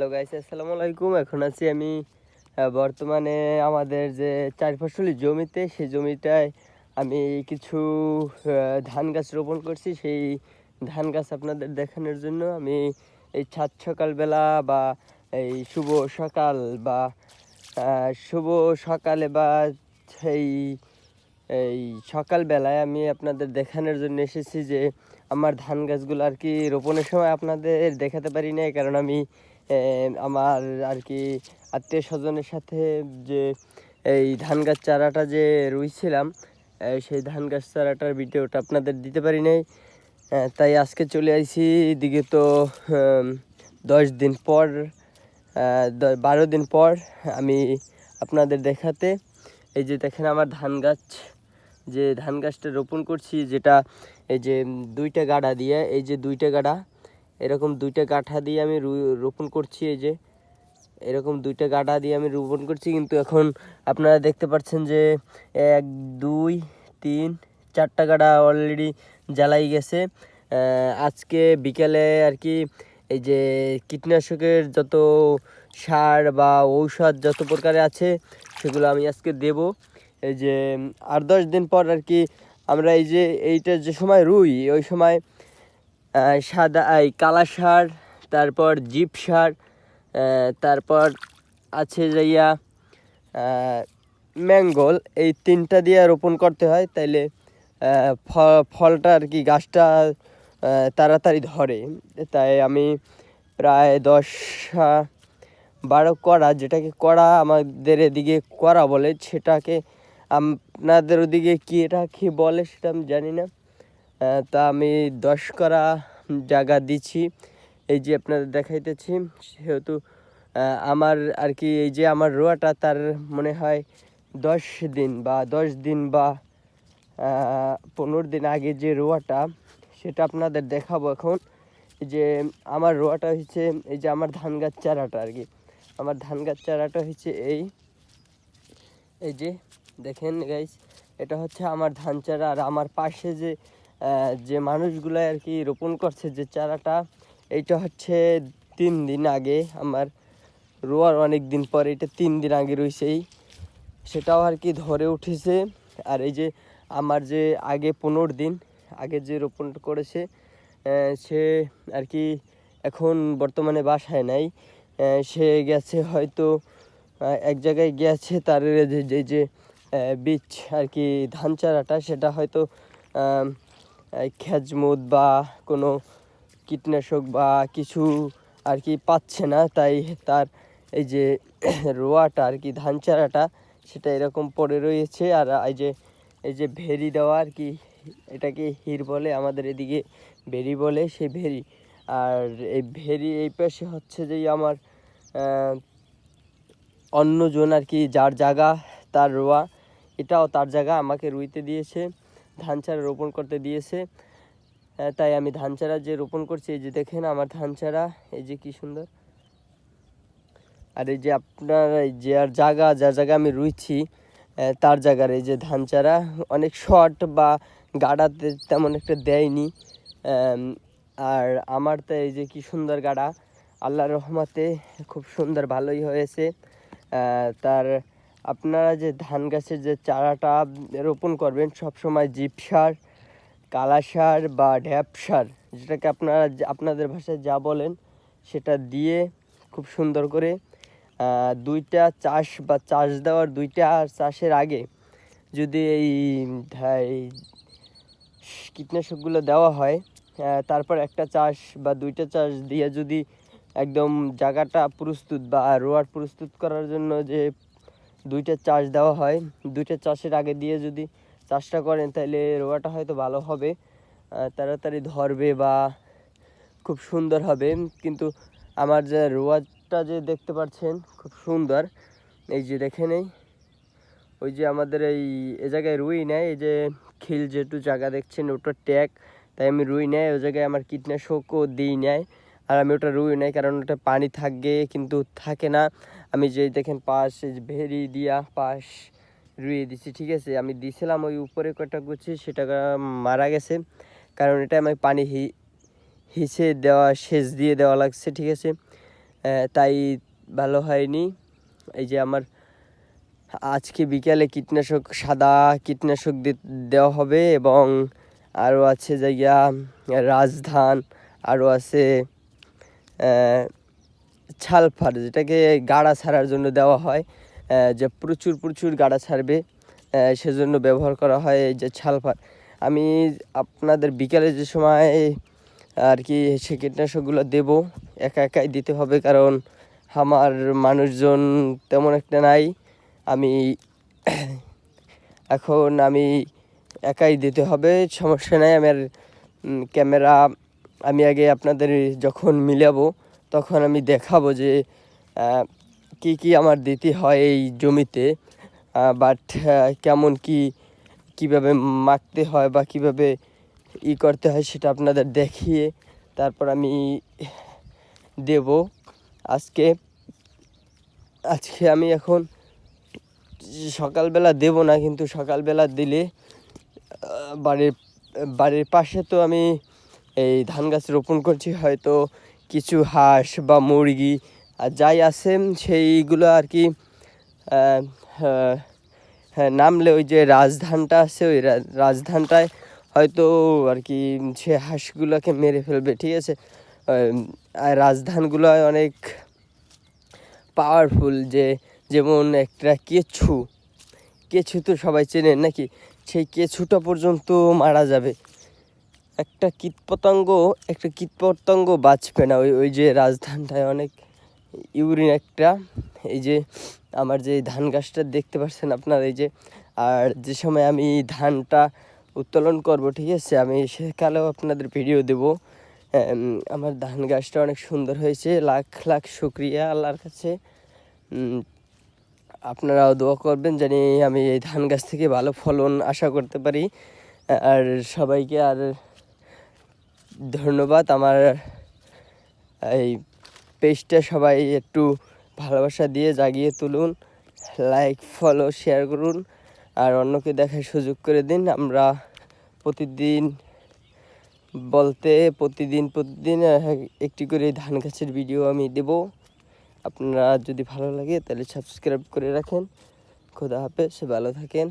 Hello guys আসসালামু আলাইকুম। এখন আছি আমি বর্তমানে আমাদের যে চার ফসলি জমিতে, সেই জমিটায় আমি কিছু ধান গাছ রোপণ করছি। সেই ধান গাছ আপনাদের দেখানোর জন্য আমি এই সাত সকালবেলা বা এই শুভ সকাল বা শুভ সকালে বা সেই, এই সকালবেলায় আমি আপনাদের দেখানোর জন্য এসেছি যে আমার ধান গাছগুলো আর কি রোপণের সময় আপনাদের দেখাতে পারি নাই, কারণ আমি আমার আর কি আত্মীয় স্বজনের সাথে যে এই ধান গাছ চারাটা যে রুইছিলাম সেই ধান গাছ চারাটার ভিডিওটা আপনাদের দিতে পারি নাই। তাই আজকে চলে আসি এদিকে তো দশ দিন পর বারো দিন পর আমি আপনাদের দেখাতে, এই যে দেখেন আমার ধান গাছ, যে ধান গাছটা রোপণ করছি, যেটা এই যে দুইটা গাড়া দিয়ে, এই যে দুইটা গাড়া এরকম দুইটা গাঁঠা দিয়ে আমি রোপণ করছি এই যে। এরকম দুইটা গাঁঠা দিয়ে আমি রোপণ করছি, কিন্তু এখন আপনারা দেখতে পাচ্ছেন যে এক, দুই, তিন, চারটা গাড়া অলরেডি জ্বালাই গেছে। আজকে বিকেলে আর কি এই যে কীটনাশকের যত সার বা ঔষধ যত প্রকারে আছে, সেগুলো আমি আজকে দেব। এই যে, আট, দশ দিন পর আর কি আমরা এই যে, এইটা যে সময় রুই, ওই সময় সাদা, এই কালা সার, তারপর জিপ সার তারপর আছে যাইয়া ম্যাঙ্গল, এই তিনটা দিয়ে রোপণ করতে হয়, তাইলে ফলটা আর কি, গাছটা তাড়াতাড়ি ধরে। তাই আমি প্রায় দশ, বারো কড়া, যেটাকে কড়া আমাদের এদিকে করা বলে, সেটাকে আপনাদের ওদিকে কি এটা কি বলে, সেটা আমি জানি না। তা আমি দশ করা জায়গা দিচ্ছি। এই যে আপনাদের দেখাইতেছি, সেহেতু আমার আর কি এই যে আমার রোয়াটা তার মনে হয় দশ দিন বা দশ দিন বা পনেরো দিন আগে যে রোয়াটা, সেটা আপনাদের দেখাবো এখন। যে আমার রোয়াটা হচ্ছে, এই যে আমার ধান গাছ চারাটা আর কি। আমার ধান গাছ চারাটা হচ্ছে এই। এই যে, দেখেন গাইস এটা হচ্ছে আমার ধান চারা আর আমার পাশে যে যে মানুষগুলো আর কি রোপণ করছে যে চারাটা, এইটা হচ্ছে তিন দিন আগে আমার রোয়ার অনেক দিন পর এটা তিন দিন আগে রয়েছেই সেটাও আর কি ধরে উঠেছে। আর এই যে আমার যে আগে পনেরো দিন আগে যে রোপণ করেছে সে আর কি এখন বর্তমানে বাসায় নাই। সে গেছে হয়তো এক জায়গায় গিয়েছে তার যে যে বীজ আর কি ধান চারাটা, সেটা হয়তো খেজমুদ বা কোনো কীটনাশক বা কিছু আর কি পাচ্ছে না, তাই তার এই যে রোয়াটা আর কি, ধান চারাটা, সেটা এরকম পড়ে রয়েছে। আর এই যে এই যে ভেরি দেওয়া আর কি, এটাকে হির বলে, আমাদের এদিকে ভেরি বলে সেই ভেরি। আর এই ভেরি এই পাশে হচ্ছে যে আমার অন্যজন আর কি, যার জায়গা তার রোয়া, এটাও তার জায়গা, আমাকে রুইতে দিয়েছে। ধান চারা রোপণ করতে দিয়েছে। তাই আমি ধান চারা যে রোপণ করছি, এই যে দেখেন আমার ধান চারা, এই যে কি সুন্দর। আর এই যে আপনার, এই যে আর জায়গা, যার জায়গা আমি রুইছি তার জায়গার এই যে ধান চারা অনেক শর্ট বা গাড়াতে তেমন একটা দেয়নি। আর আমার তো এই যে কি সুন্দর গাড়া, আল্লাহর রহমতে খুব সুন্দর ভালোই হয়েছে। তার আপনারা যে ধান গাছের যে চারাটা রোপণ করবেন সব সময় জিপ সার, কালা সার বা ঢ্যাপ সার, যেটাকে আপনারা আপনাদের ভাষায় যা বলেন, সেটা দিয়ে খুব সুন্দর করে দুইটা চাষ বা চাষ দেওয়ার দুইটা চাষের আগে যদি এই কীটনাশকগুলো দেওয়া হয় তারপর একটা চাষ বা দুইটা চাষ দিয়ে যদি একদম জায়গাটা প্রস্তুত বা রোয়ার প্রস্তুত করার জন্য যে দুইটা চাষ দেওয়া হয়। দুইটা চাষের আগে দিয়ে যদি চাষটা করেন, তাহলে রোয়াটা হয়তো ভালো হবে। তাড়াতাড়ি ধরবে বা খুব সুন্দর হবে। কিন্তু আমার যে রোয়াটা যে দেখতে পাচ্ছেন, খুব সুন্দর। এই যে দেখে নেই ওই যে আমাদের এই, এ জায়গায় রুই নেয়। এই যে খিল যেটু জায়গা দেখছেন, ওটা ট্যাগ। তাই আমি রুই নেয়, ওই জায়গায় আমার কীটনাশকও দিই নেয়। আর আমি ওটা রুই নেই কারণ ওটা পানি থাকবে কিন্তু থাকে না। আমি যে দেখেন পাশ ভেরি দিয়া পাশ রুইয়ে দিছি, ঠিক আছে? আমি দিছিলাম ওই উপরে কটা গুছি, সেটা মারা গেছে। কারণ এটা আমি পানি হি হিসে দেওয়া, সেচ দিয়ে দেওয়া লাগছে, ঠিক আছে? তাই ভালো হয়নি। এই যে আমার আজকে বিকালে কীটনাশক, সাদা কীটনাশক দেওয়া হবে এবং আরও আছে জায়গা, রাজধান, আরও আছে ছালফার যেটাকে গাড়া ছাড়ার জন্য দেওয়া হয় যে প্রচুর প্রচুর গাড়া ছাড়বে সেজন্য ব্যবহার করা হয় যে ছালফার আমি আপনাদের বিকালে যে সময়, আর কি সে কীটনাশকগুলো দেবো, একা একাই দিতে হবে কারণ আমার মানুষজন তেমন একটা নাই। আমি এখন আমি একাই দিতে হবে, সমস্যা নাই। আমার ক্যামেরা আমি আগে আপনাদের যখন মিলাবো তখন আমি দেখাবো যে কি কি আমার দিতে হয় এই জমিতে বাট কেমন কি, কীভাবে মাখতে হয় বা কীভাবে ই করতে হয় সেটা আপনাদের দেখিয়ে তারপর আমি দেব। আজকে আজকে আমি এখন সকালবেলা দেব না, কিন্তু সকালবেলা দিলে বাড়ির বাড়ির পাশে তো আমি এই ধান গাছ রোপণ করছি, হয়তো কিছু হাঁস বা মুরগি আর যাই আছে সেইগুলো আর কি আহ, হ্যাঁ নামলে ওই যে রাজধানটা আছে ওই রাজধানটায় হয়তো আর কি সে হাঁসগুলোকে মেরে ফেলবে ঠিক আছে? আর রাজধানগুলো অনেক পাওয়ারফুল যে যেমন একটা কেঁচু কেঁচু তো সবাই চেনেন নাকি? সেই কেঁচুটা পর্যন্ত মারা যাবে। একটা কীটপতঙ্গ একটা কীটপতঙ্গ বাঁচবে না। ওই ওই যে রাজধানটায় অনেক ইউরিন একটা, এই যে আমার যে ধান গাছটা দেখতে পাচ্ছেন আপনার, এই যে, আর যে সময় আমি ধানটা উত্তোলন করব, ঠিক আছে, আমি সেকালেও আপনাদের ভিডিও দেব। আমার ধান গাছটা অনেক সুন্দর হয়েছে, লাখ লাখ শুক্রিয়া আল্লাহর কাছে। আপনারাও দোয়া করবেন জানি আমি এই ধান গাছ থেকে ভালো ফলন আশা করতে পারি। আর সবাইকে আর ধন্যবাদ। আমার, এই পেজটা সবাই একটু ভালোবাসা দিয়ে জাগিয়ে তুলুন লাইক ফলো শেয়ার করুন, আর অন্যকে দেখার সুযোগ করে দিন। আমরা প্রতিদিন বলতে, প্রতিদিন প্রতিদিন একটি করে ধান গাছের ভিডিও আমি দেব। আপনারা যদি ভালো লাগে তাহলে সাবস্ক্রাইব করে রাখেন। খোদা হাফেজ, ভালো থাকেন।